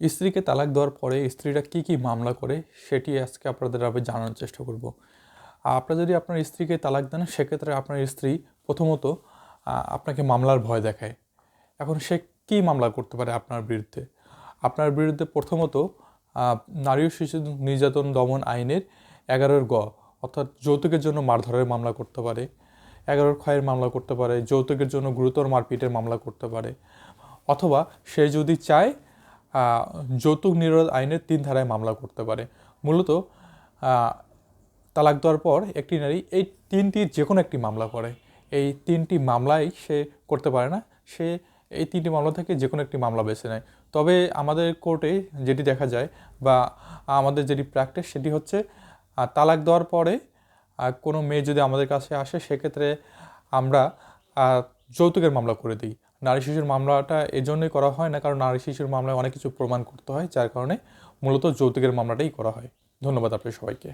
স্ত্রীকে তালাক দেওয়ার পরে স্ত্রীরা কী কী মামলা করে সেটি আজকে আপনাদের আমি জানানোর চেষ্টা করব। আপনারা যদি আপনার স্ত্রীকে তালাক দেন, সেক্ষেত্রে আপনার স্ত্রী প্রথমত আপনাকে মামলার ভয় দেখায়। এখন সে কী মামলা করতে পারে আপনার বিরুদ্ধে? আপনার বিরুদ্ধে প্রথমত নারী ও শিশু নির্যাতন দমন আইনের এগারোর গ, অর্থাৎ যৌতুকের জন্য মারধরের মামলা করতে পারে। এগারোর ক্ষয়ের মামলা করতে পারে, যৌতুকের জন্য গুরুতর মারপিটের মামলা করতে পারে। অথবা সে যদি চায় যৌতুক নিরোধ আইনের তিন ধারায় মামলা করতে পারে। মূলত তালাক দেওয়ার পর একটি নারী এই তিনটির যে কোনো একটি মামলা করে। এই তিনটি মামলাই সে করতে পারে না, সে এই তিনটি মামলা থেকে যে কোনো একটি মামলা বেছে নেয়। তবে আমাদের কোর্টে যেটি দেখা যায় বা আমাদের যেটি প্র্যাকটিস, সেটি হচ্ছে তালাক দেওয়ার পরে কোনো মেয়ে যদি আমাদের কাছে আসে, সেক্ষেত্রে আমরা যৌতুকের মামলা করে দিই। নারী শিশুর মামলাটা এজন্যই করা হয় না, কারণ নারী শিশুর মামলায় অনেক কিছু প্রমাণ করতে হয়, যার কারণে মূলত যৌতুকের মামলাটাই করা হয়। ধন্যবাদ আপনার সবাইকে।